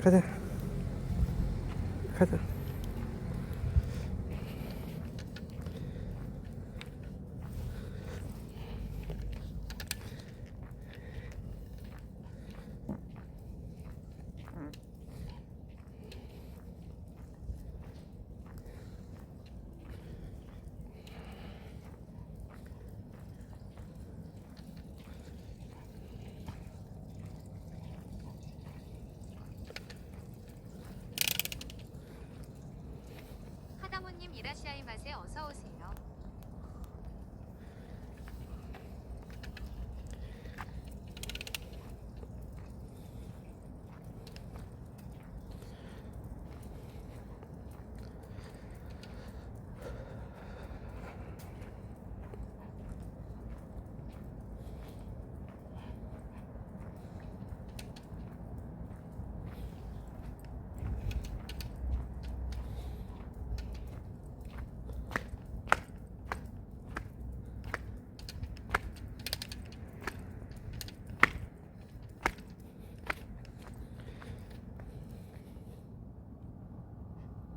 가자. 가자. 하다모님 이라시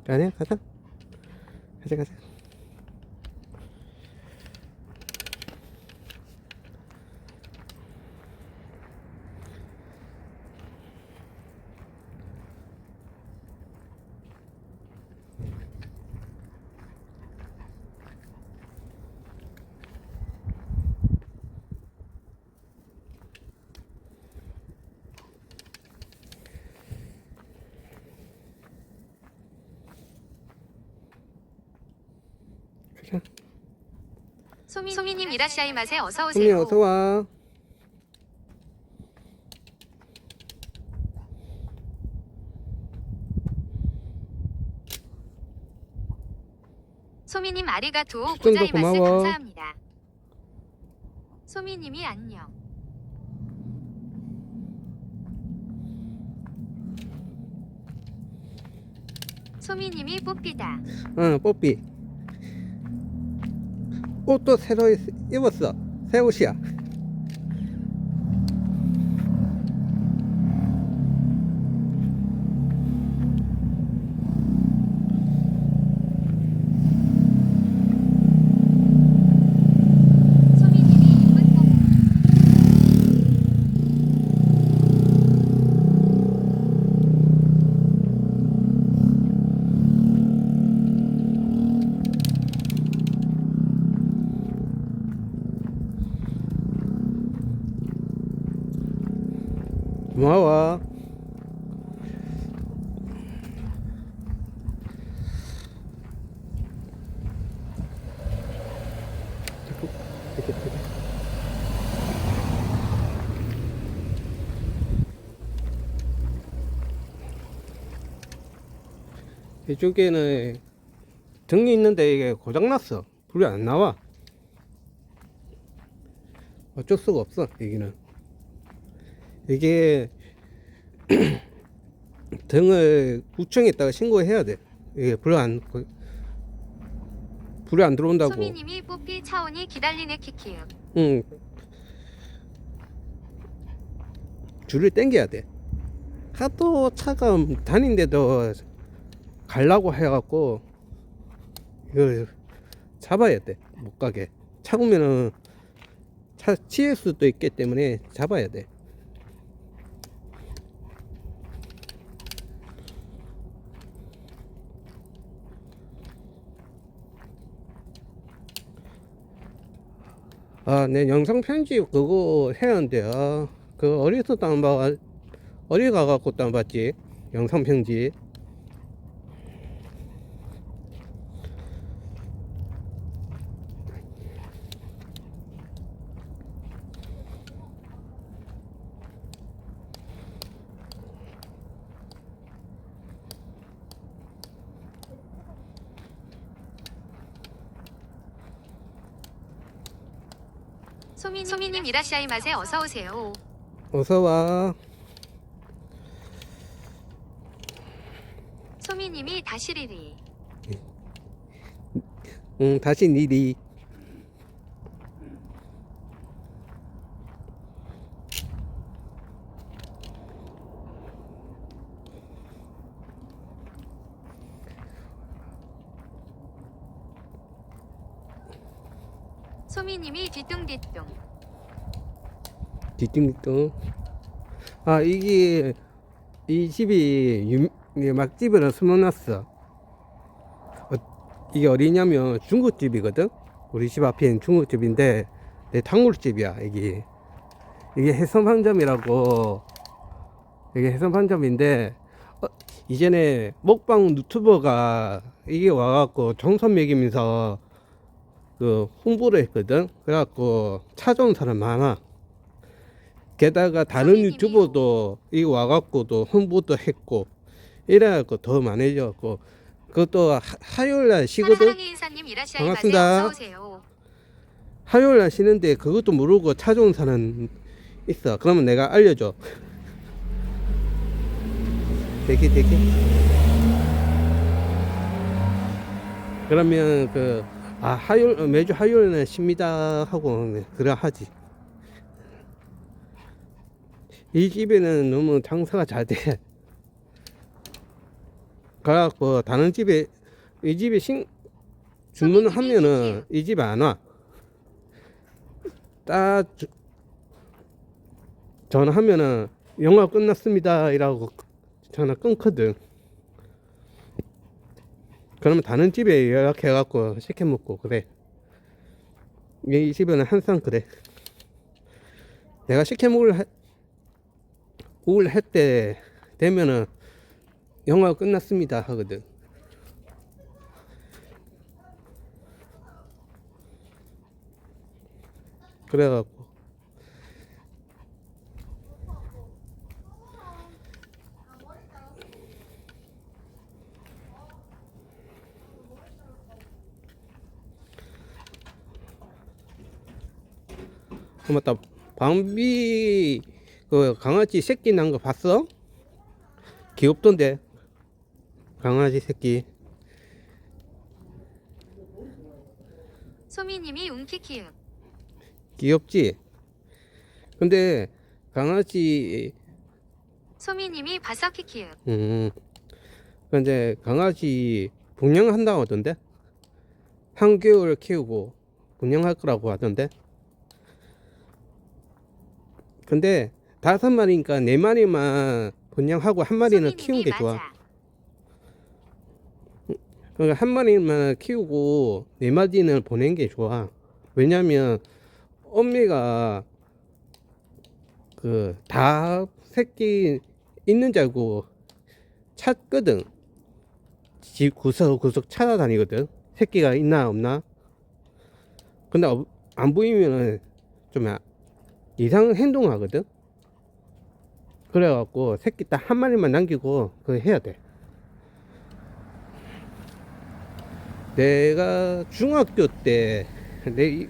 아니야, 가자. 가자, 가자. 가자. 소미 소미님 이라시아이 맛에 어서 오세요. 어서 와. 소미님 아리가토 추천도 고자이마스 고마워. 감사합니다. 소미님이 안녕. 소미님이 뽀삐다. 응, 뽀삐. 옷도 새로 입- 입었어. 새 옷이야. 소미님이 이쁜 뽀 고마워. 이렇게 이렇게. 이쪽에는 등이 있는데 이게 고장났어. 불이 안 나와. 어쩔 수가 없어, 여기는. 이게 등을 구청에다가 신고해야 돼. 이게 불 안, 불이 안 들어온다고. 소미님이 뽀삐 차원이 기다리네 키키요. 응. 줄을 당겨야 돼. 하도 차가 다닌데도 가려고 해갖고 이걸 잡아야 돼. 못 가게. 차고면은 차 치일 수도 있기 때문에 잡아야 돼. 아, 내 영상 편집 그거 해야 아, 그 어디서 다운받아, 어디 가갖고 다운 받지? 영상 편집. 소미님, 소미님 이라시아이 맛에 어서 오세요. 어서 와. 소미님이 다시 리리. 응, 다시 니리. 소미님이 뒤뚱뒤뚱. 뒤뚱뒤뚱. 아, 이게, 이 집이 유, 막집으로 숨어놨어. 어, 이게 어디냐면 중국집이거든? 우리 집 앞에 중국집인데, 내 탕물집이야, 이게. 이게 해성판점이라고, 이게 해성판점인데, 어, 이전에 먹방 유튜버가 이게 와갖고 정선 먹이면서 그 홍보를 했거든? 그래갖고 찾아온 사람 많아. 게다가 다른 선생님이- 유튜버도 이거 와갖고도 홍보도 했고 이래갖고 더 많아져갖고 그것도 하- 화요일 날 쉬거든 인사님 이라시아이 마세요. 반갑습니다. 어서 오세요. 화요일 날 쉬는데 그것도 모르고 찾아온 사람 있어 그러면 내가 알려줘 대기 대기 그러면 그 아 화요일 어, 매주 화요일날 쉽니다 하고 네, 그래 하지 이 집에는 너무 장사가 잘돼 그래갖고 다른 집에 이 집에 신 주문을 하면은 이 집에 안 와. 딱 주- 전화하면은 영화 끝났습니다 이라고 전화 끊거든. 그러면 다른 집에 예약해갖고 시켜 먹고 그래. 이 집에는 항상 그래. 내가 시켜 먹을 하- 먹을 할때 되면은 영화 끝났습니다 하거든. 그래갖고 어, 맞다 방비 그 강아지 새끼 난 거 봤어? 귀엽던데 강아지 새끼 소미님이 웅키키읍. 귀엽지? 근데 강아지 소미님이 바서키키읍. 음 근데 강아지 분양한다고 하던데 한 개월 키우고 분양할 거라고 하던데 근데 다섯 마리니까 네 마리만 분양하고 한 마리는 키우는 게 좋아. 그러니까 한 마리만 키우고 네 마리는 보내는 게 좋아. 왜냐면 엄미가 그 다 새끼 있는 줄 알고 찾거든. 집 구석 구석 찾아다니거든. 새끼가 있나 없나. 근데 없- 안 보이면은 좀 아- 이상한 행동하거든. 그래갖고 새끼 딱 한 마리만 남기고 그거 해야 돼. 내가 중학교 때, 내, 이-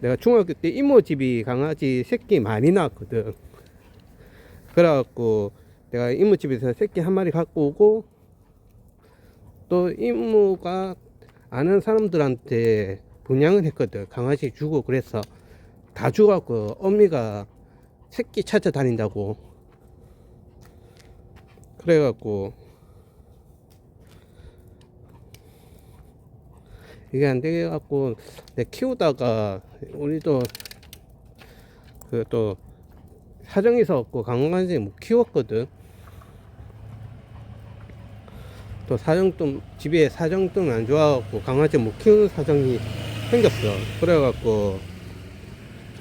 내가 중학교 때 이모 집이 강아지 새끼 많이 낳았거든. 그래갖고 내가 이모 집에서 새끼 한 마리 갖고 오고 또 이모가 아는 사람들한테 분양을 했거든. 강아지 주고 그래서 다 주갖고 엄미가 새끼 찾아다닌다고. 그래갖고 이게 안 되게 갖고 내 키우다가 우리도 그 또 사정이 있어갖고 강아지 못 키웠거든. 또 사정도 집에 사정도 안 좋아갖고 강아지 못 키우는 사정이 생겼어. 그래갖고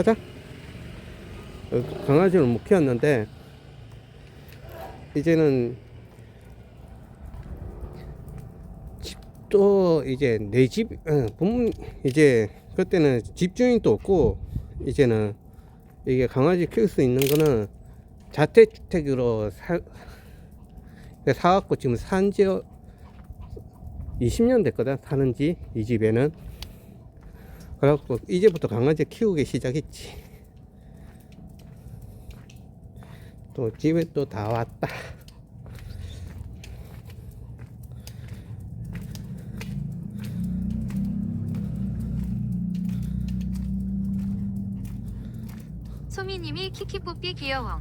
가자. 어, 강아지를 못 키웠는데 이제는 또 이제 내 집, 어, 부모 이제 그때는 집주인도 없고 이제는 이게 강아지 키울 수 있는 거는 자택주택으로 사, 사갖고 지금 산지 20년 됐거든 사는지 이 집에는 그래갖고 이제부터 강아지 키우기 시작했지 또 집에 또 다 왔다 소미님이 키키뽀삐 귀여워.